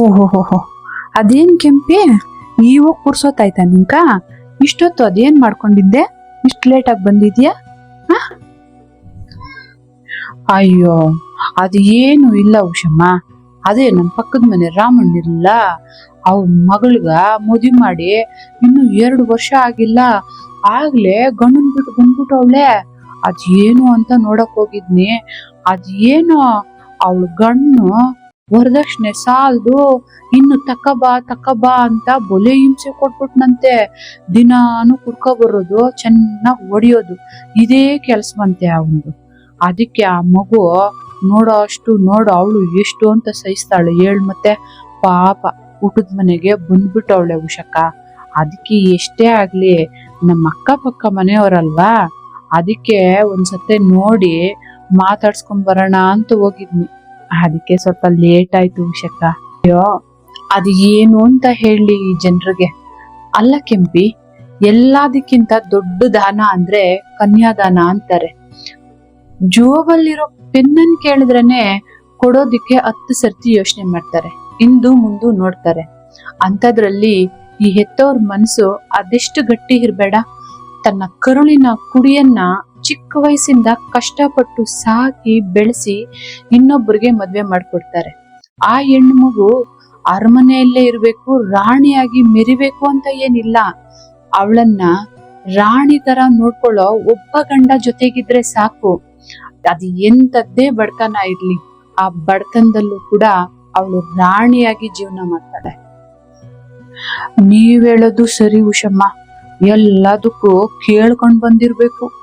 ಓಹೋ ಅದೇನ್ ಕೆಂಪಿ? ನೀವು ಪುರ್ಸೊತ್ತಾಯ್ತಾ ನಿಂಕ? ಇಷ್ಟೊತ್ತು ಅದೇನ್ ಮಾಡ್ಕೊಂಡಿದ್ದೆ? ಇಷ್ಟು ಲೇಟಾಗಿ ಬಂದಿದ್ಯಾ? ಅಯ್ಯೋ ಅದು ಏನು ಇಲ್ಲ ಉಷಮ್ಮ. ಅದೇ ನಮ್ಮ ಪಕ್ಕದ ಮನೆ ರಾಮಣ್ಣಿರಲ್ಲ ಅವನ ಮಗಳಿಗ ಮದುವೆ ಮಾಡಿ ಇನ್ನು ಎರಡು ವರ್ಷ ಆಗಿಲ್ಲ. ಆಗ್ಲೇ ಗಂಡನ್ ಬಿಟ್ಟು ಬಂದ್ಬಿಟ್ಟವಳೆ ಅದೇನು ಅಂತ ನೋಡಕ್ ಹೋಗಿದ್ನಿ. ಅದೇನೋ ಅವಳ ಗಣ್ಣು ವರದಕ್ಷಿಣೆ ಸಾಲದು, ಇನ್ನು ತಕಬಾ ತಕ್ಕಬಾ ಅಂತ ಬೊಲೆ ಹಿಂಸೆ ಕೊಟ್ಬಿಟ್ನಂತೆ. ದಿನಾನು ಕುಡ್ಕೊ ಬರೋದು, ಚೆನ್ನಾಗಿ ಹೊಡಿಯೋದು. ಇದೇ ಕೆಲ್ಸವಂತೆ ಅವನು ಅದಕ್ಕೆ ಆ ಮಗು ನೋಡೋ ಅಷ್ಟು, ನೋಡು ಅವಳು ಎಷ್ಟು ಅಂತ ಸಹಿಸ್ತಾಳೆ. ಹೇಳ್ ಮತ್ತೆ ಪಾಪ ಊಟದ ಮನೆಗೆ ಬಂದ್ಬಿಟ್ಟವಳೆ ಉಷಕ್ಕ ಅದಕ್ಕೆ ಎಷ್ಟೇ ಆಗ್ಲಿ ನಮ್ಮ ಅಕ್ಕಪಕ್ಕ ಮನೆಯವರಲ್ವಾ? ಅದಕ್ಕೆ ಒಂದ್ಸತೆ ನೋಡಿ ಮಾತಾಡ್ಸ್ಕೊಂಡ್ ಬರೋಣ ಅಂತ ಹೋಗಿದ್ನಿ. ಅದಕ್ಕೆ ಸ್ವಲ್ಪ ಲೇಟ್ ಆಯ್ತು ಶಕ ಅಯ್ಯೋ, ಅದು ಏನು ಅಂತ ಹೇಳಿ ಜನರಿಗೆ. ಅಲ್ಲ ಕೆಂಪಿ, ಎಲ್ಲದಕ್ಕಿಂತ ದೊಡ್ಡ ದಾನ ಅಂದ್ರೆ ಕನ್ಯಾದಾನ ಅಂತಾರೆ. ಜೋಬಲ್ಲಿರೋ ಪೆನ್ನನ್ ಕೇಳಿದ್ರೇನೆ ಕೊಡೋದಿಕ್ಕೆ ಹತ್ತು ಸರ್ತಿ ಯೋಚನೆ ಮಾಡ್ತಾರೆ. ಇಂದು ಮುಂದು ನೋಡ್ತಾರೆ. ಅಂಥದ್ರಲ್ಲಿ ಈ ಹೆತ್ತವ್ರ ಮನಸ್ಸು ಅದೆಷ್ಟು ಗಟ್ಟಿ ಇರಬೇಡ. ತನ್ನ ಕರುಳಿನ ಕುಡಿಯನ್ನ ಚಿಕ್ಕ ವಯಸ್ಸಿಂದ ಕಷ್ಟಪಟ್ಟು ಸಾಕಿ ಬೆಳೆಸಿ ಇನ್ನೊಬ್ಬರಿಗೆ ಮದ್ವೆ ಮಾಡ್ಕೊಡ್ತಾರೆ. ಆ ಹೆಣ್ಣು ಮಗು ಅರಮನೆಯಲ್ಲೇ ಇರಬೇಕು, ರಾಣಿಯಾಗಿ ಮೆರಿಬೇಕು ಅಂತ ಏನಿಲ್ಲ. ಅವಳನ್ನ ರಾಣಿ ತರ ನೋಡ್ಕೊಳ್ಳೋ ಒಬ್ಬ ಗಂಡ ಜೊತೆಗಿದ್ರೆ ಸಾಕು. ಅದು ಎಂತದ್ದೇ ಬಡತನ ಇರ್ಲಿ, ಆ ಬಡತನದಲ್ಲೂ ಕೂಡ ಅವಳು ರಾಣಿಯಾಗಿ ಜೀವನ ಮಾಡ್ತಾಳೆ. ನೀವ್ ಹೇಳೋದು ಸರಿ ಉಷಮ್ಮ. ಎಲ್ಲದಕ್ಕೂ ಕೇಳ್ಕೊಂಡ್ ಬಂದಿರ್ಬೇಕು.